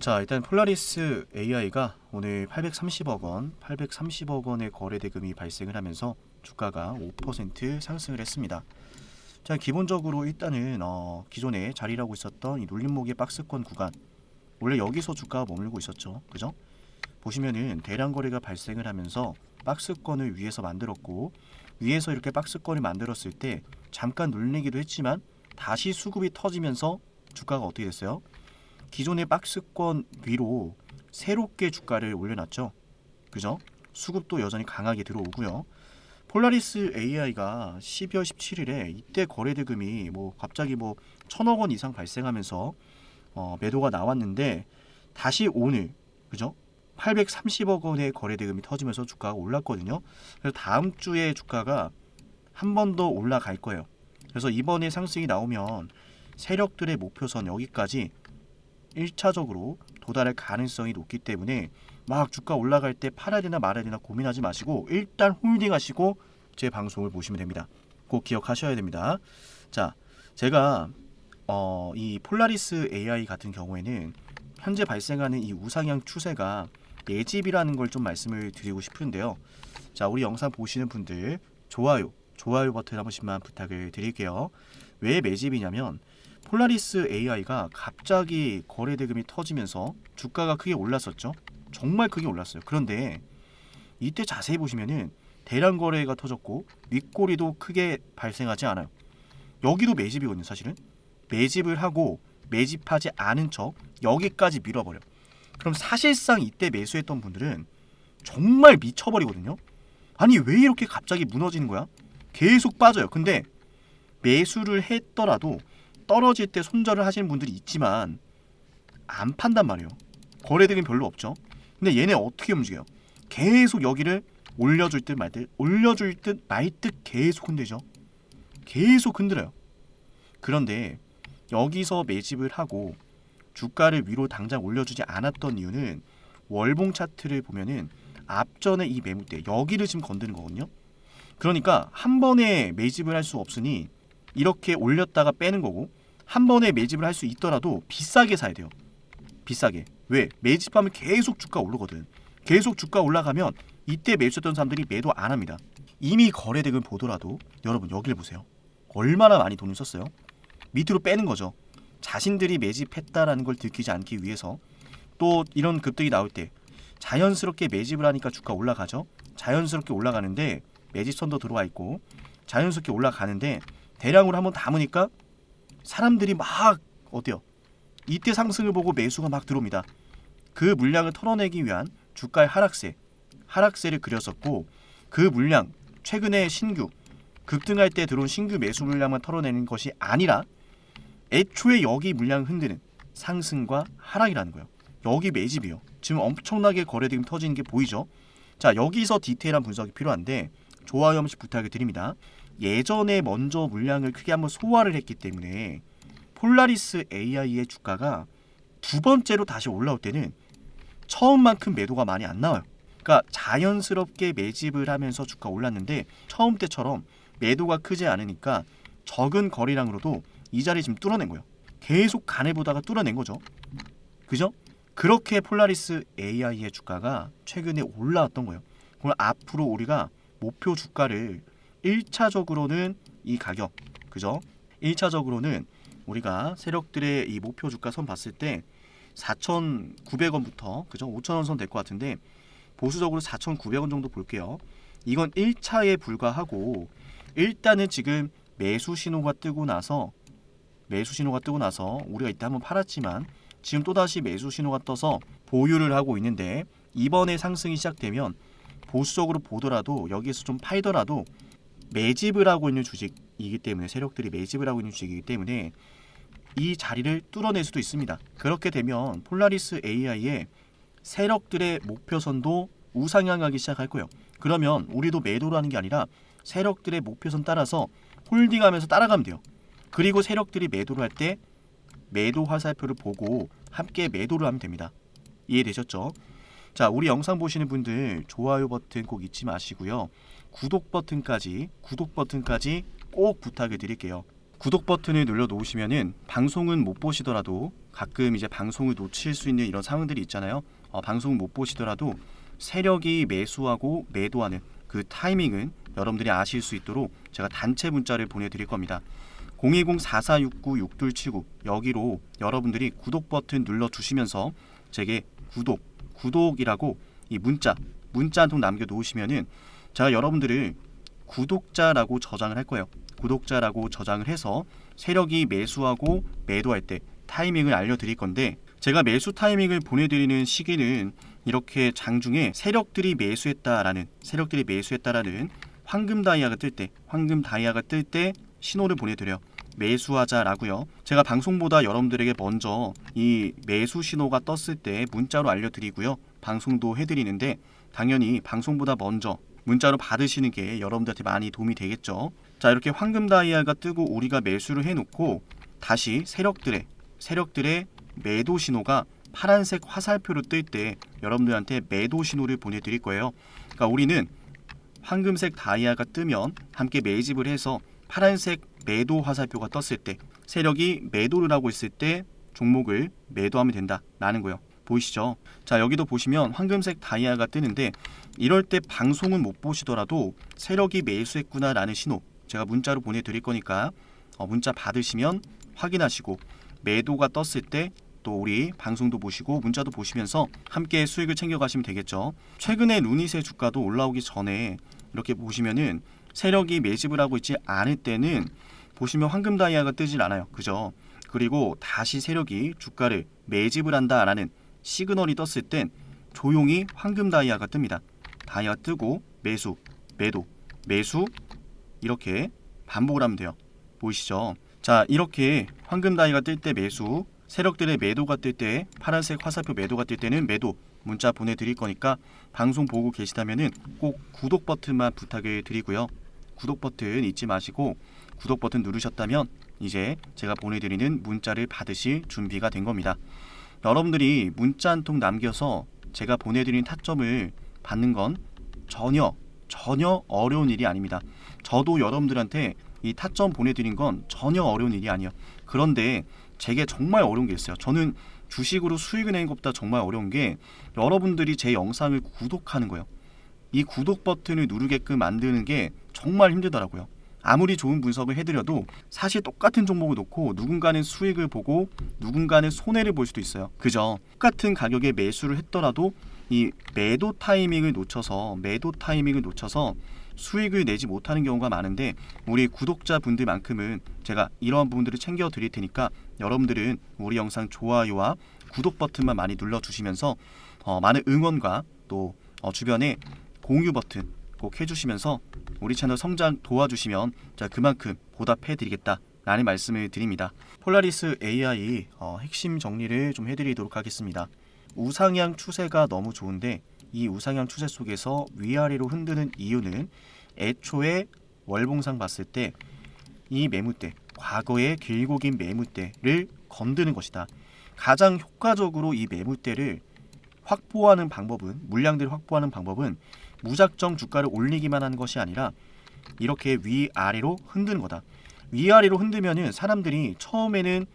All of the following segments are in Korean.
자 일단 폴라리스 AI가 오늘 830억 원, 830억 원의 거래 대금이 발생을 하면서 주가가 5% 상승을 했습니다. 자 기본적으로 일단은 어, 기존에 자리라고 있었던 이 눌림목의 박스권 구간 원래 여기서 주가가 머물고 있었죠, 그죠? 보시면은 대량 거래가 발생을 하면서 박스권을 위에서 만들었고 위에서 이렇게 박스권을 만들었을 때 잠깐 눌리기도 했지만 다시 수급이 터지면서 주가가 어떻게 됐어요? 기존의 박스권 위로 새롭게 주가를 올려놨죠. 그죠? 수급도 여전히 강하게 들어오고요. 폴라리스 AI가 12월 17일에 이때 거래 대금이 뭐 갑자기 뭐 천억 원 이상 발생하면서 어, 매도가 나왔는데 다시 오늘 그죠? 830억 원의 거래 대금이 터지면서 주가가 올랐거든요. 그래서 다음 주에 주가가 한 번 더 올라갈 거예요. 그래서 이번에 상승이 나오면 세력들의 목표선 여기까지 1차적으로 도달할 가능성이 높기 때문에 막 주가 올라갈 때 팔아야 되나 말아야 되나 고민하지 마시고 일단 홀딩 하시고 제 방송을 보시면 됩니다. 꼭 기억하셔야 됩니다. 자, 제가 어, 이 폴라리스 AI 같은 경우에는 현재 발생하는 이 우상향 추세가 매집이라는 걸 좀 말씀을 드리고 싶은데요. 자, 우리 영상 보시는 분들 좋아요, 좋아요 버튼 한 번씩만 부탁을 드릴게요. 왜 매집이냐면 폴라리스 AI가 갑자기 거래 대금이 터지면서 주가가 크게 올랐었죠. 정말 크게 올랐어요. 그런데 이때 자세히 보시면은 대량 거래가 터졌고 윗꼬리도 크게 발생하지 않아요. 여기도 매집이거든요, 사실은. 매집을 하고 매집하지 않은 척 여기까지 밀어버려. 그럼 사실상 이때 매수했던 분들은 정말 미쳐버리거든요. 아니 왜 이렇게 갑자기 무너지는 거야? 계속 빠져요. 근데 매수를 했더라도 떨어질 때 손절을 하시는 분들이 있지만 안 판단 말이에요. 거래대금 별로 없죠. 근데 얘네 어떻게 움직여요? 계속 여기를 올려줄 듯 말 듯, 올려줄 듯 말듯 계속 흔들죠. 계속 흔들어요. 그런데 여기서 매집을 하고 주가를 위로 당장 올려주지 않았던 이유는 월봉 차트를 보면은 앞전에 이 매물대 여기를 지금 건드는 거거든요. 그러니까 한 번에 매집을 할 수 없으니 이렇게 올렸다가 빼는 거고 한 번에 매집을 할 수 있더라도 비싸게 사야 돼요. 비싸게. 왜? 매집하면 계속 주가 오르거든. 계속 주가 올라가면 이때 매수했던 사람들이 매도 안 합니다. 이미 거래대금 보더라도 여러분 여기를 보세요. 얼마나 많이 돈을 썼어요? 밑으로 빼는 거죠. 자신들이 매집했다라는 걸 들키지 않기 위해서 또 이런 급등이 나올 때 자연스럽게 매집을 하니까 주가 올라가죠. 자연스럽게 올라가는데 매집선도 들어와 있고 자연스럽게 올라가는데 대량으로 한번 담으니까 사람들이 막 어때요? 이때 상승을 보고 매수가 막 들어옵니다. 그 물량을 털어내기 위한 주가의 하락세, 하락세를 그렸었고 그 물량 최근에 신규 급등할 때 들어온 신규 매수 물량만 털어내는 것이 아니라 애초에 여기 물량을 흔드는 상승과 하락이라는 거예요. 여기 매집이요. 지금 엄청나게 거래대금 터지는 게 보이죠? 자 여기서 디테일한 분석이 필요한데 좋아요 한 번씩 부탁을 드립니다. 예전에 먼저 물량을 크게 한번 소화를 했기 때문에 폴라리스 AI의 주가가 두 번째로 다시 올라올 때는 처음만큼 매도가 많이 안 나와요. 그러니까 자연스럽게 매집을 하면서 주가 올랐는데 처음 때처럼 매도가 크지 않으니까 적은 거래량으로도 이 자리 지금 뚫어낸 거예요. 계속 간에 보다가 뚫어낸 거죠. 그죠? 그렇게 폴라리스 AI의 주가가 최근에 올라왔던 거예요. 그럼 앞으로 우리가 목표 주가를 1차적으로는 이 가격, 그죠? 1차적으로는 우리가 세력들의 이 목표 주가 선 봤을 때 4,900원부터 그죠? 5,000원 선 될 것 같은데 보수적으로 4,900원 정도 볼게요. 이건 1차에 불과하고 일단은 지금 매수 신호가 뜨고 나서 매수 신호가 뜨고 나서 우리가 이때 한번 팔았지만 지금 또다시 매수 신호가 떠서 보유를 하고 있는데 이번에 상승이 시작되면 보수적으로 보더라도 여기에서 좀 팔더라도 매집을 하고 있는 주식이기 때문에 세력들이 매집을 하고 있는 주식이기 때문에 이 자리를 뚫어낼 수도 있습니다. 그렇게 되면 폴라리스 AI의 세력들의 목표선도 우상향하기 시작할 거예요. 그러면 우리도 매도를 하는 게 아니라 세력들의 목표선 따라서 홀딩하면서 따라가면 돼요. 그리고 세력들이 매도를 할 때 매도 화살표를 보고 함께 매도를 하면 됩니다. 이해되셨죠? 자, 우리 영상 보시는 분들 좋아요 버튼 꼭 잊지 마시고요. 구독 버튼까지 구독 버튼까지 꼭 부탁을 드릴게요. 구독 버튼을 눌러 놓으시면은 방송은 못 보시더라도 가끔 이제 방송을 놓칠 수 있는 이런 상황들이 있잖아요. 어, 방송을 못 보시더라도 세력이 매수하고 매도하는 그 타이밍은 여러분들이 아실 수 있도록 제가 단체 문자를 보내드릴 겁니다. 010-4469-6279 여기로 여러분들이 구독 버튼 눌러 주시면서 제게 구독, 구독이라고 이 문자, 문자 한 통 남겨 놓으시면은 제가 여러분들을 구독자라고 저장을 할 거예요. 구독자라고 저장을 해서 세력이 매수하고 매도할 때 타이밍을 알려드릴 건데 제가 매수 타이밍을 보내드리는 시기는 이렇게 장중에 세력들이 매수했다라는 세력들이 매수했다라는 황금 다이아가 뜰 때 황금 다이아가 뜰 때 신호를 보내드려요. 매수하자라고요. 제가 방송보다 여러분들에게 먼저 이 매수 신호가 떴을 때 문자로 알려드리고요. 방송도 해드리는데 당연히 방송보다 먼저 문자로 받으시는 게 여러분들한테 많이 도움이 되겠죠. 자 이렇게 황금 다이아가 뜨고 우리가 매수를 해놓고 다시 세력들의 세력들의 매도 신호가 파란색 화살표로 뜰 때 여러분들한테 매도 신호를 보내드릴 거예요. 그러니까 우리는 황금색 다이아가 뜨면 함께 매집을 해서 파란색 매도 화살표가 떴을 때 세력이 매도를 하고 있을 때 종목을 매도하면 된다라는 거예요. 보이시죠? 자 여기도 보시면 황금색 다이아가 뜨는데 이럴 때 방송은 못 보시더라도 세력이 매수했구나라는 신호 제가 문자로 보내드릴 거니까 어, 문자 받으시면 확인하시고 매도가 떴을 때 또 우리 방송도 보시고 문자도 보시면서 함께 수익을 챙겨가시면 되겠죠. 최근에 루닛의 주가도 올라오기 전에 이렇게 보시면은 세력이 매집을 하고 있지 않을 때는 보시면 황금 다이아가 뜨질 않아요. 그죠? 그리고 다시 세력이 주가를 매집을 한다라는 시그널이 떴을 땐 조용히 황금 다이아가 뜹니다. 다이아 뜨고 매수, 매도, 매수 이렇게 반복을 하면 돼요. 보이시죠? 자, 이렇게 황금 다이가 뜰 때 매수, 세력들의 매도가 뜰 때 파란색 화살표 매도가 뜰 때는 매도 문자 보내드릴 거니까 방송 보고 계시다면은 꼭 구독 버튼만 부탁을 드리고요. 구독 버튼 잊지 마시고 구독 버튼 누르셨다면 이제 제가 보내드리는 문자를 받으실 준비가 된 겁니다. 여러분들이 문자 한 통 남겨서 제가 보내드린 타점을 받는 건 전혀 전혀 어려운 일이 아닙니다. 저도 여러분들한테 이 타점 보내드린 건 전혀 어려운 일이 아니에요. 그런데 제게 정말 어려운 게 있어요. 저는 주식으로 수익을 내는 것보다 정말 어려운 게 여러분들이 제 영상을 구독하는 거예요. 이 구독 버튼을 누르게끔 만드는 게 정말 힘들더라고요. 아무리 좋은 분석을 해드려도 사실 똑같은 종목을 놓고 누군가는 수익을 보고 누군가는 손해를 볼 수도 있어요. 그죠? 똑같은 가격에 매수를 했더라도 이 매도 타이밍을 놓쳐서 매도 타이밍을 놓쳐서 수익을 내지 못하는 경우가 많은데 우리 구독자분들만큼은 제가 이러한 부분들을 챙겨 드릴 테니까 여러분들은 우리 영상 좋아요와 구독 버튼만 많이 눌러 주시면서 어, 많은 응원과 또 어, 주변에 공유 버튼 꼭 해주시면서 우리 채널 성장 도와주시면 제가 그만큼 보답해 드리겠다 라는 말씀을 드립니다. 폴라리스 AI 어, 핵심 정리를 좀 해드리도록 하겠습니다. 우상향 추세가 너무 좋은데 이 우상향 추세 속에서 위아래로 흔드는 이유는 애초에 월봉상 봤을 때 이 매물대 과거의 길고 긴 매물대를 건드는 것이다. 가장 효과적으로 이 매물대를 확보하는 방법은 물량들을 확보하는 방법은 무작정 주가를 올리기만 하는 것이 아니라 이렇게 위아래로 흔드는 거다. 위아래로 흔들면은 사람들이 처음에는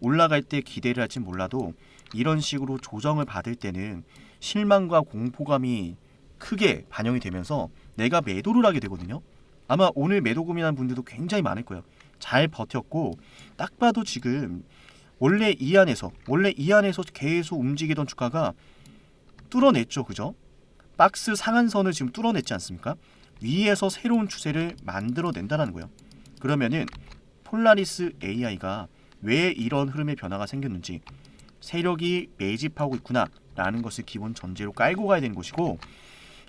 올라갈 때 기대를 할지 몰라도 이런 식으로 조정을 받을 때는 실망과 공포감이 크게 반영이 되면서 내가 매도를 하게 되거든요. 아마 오늘 매도 고민하는 분들도 굉장히 많을 거예요. 잘 버텼고 딱 봐도 지금 원래 이 안에서 원래 이 안에서 계속 움직이던 주가가 뚫어냈죠, 그죠? 박스 상한선을 지금 뚫어냈지 않습니까? 위에서 새로운 추세를 만들어낸다는 거예요. 그러면은 폴라리스 AI가 왜 이런 흐름의 변화가 생겼는지 세력이 매집하고 있구나라는 것을 기본 전제로 깔고 가야 되는 것이고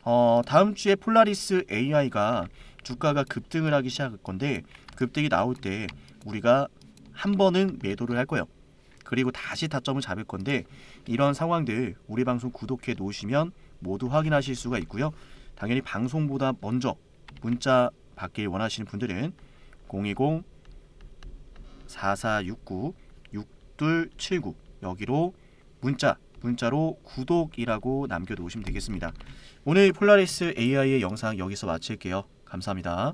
어, 다음 주에 폴라리스 AI가 주가가 급등을 하기 시작할 건데 급등이 나올 때 우리가 한 번은 매도를 할 거예요. 그리고 다시 타점을 잡을 건데 이런 상황들 우리 방송 구독해 놓으시면 모두 확인하실 수가 있고요. 당연히 방송보다 먼저 문자 받길 원하시는 분들은 020 4469 6279 여기로 문자 문자로 구독이라고 남겨 놓으시면 되겠습니다. 오늘 폴라리스 AI의 영상 여기서 마칠게요. 감사합니다.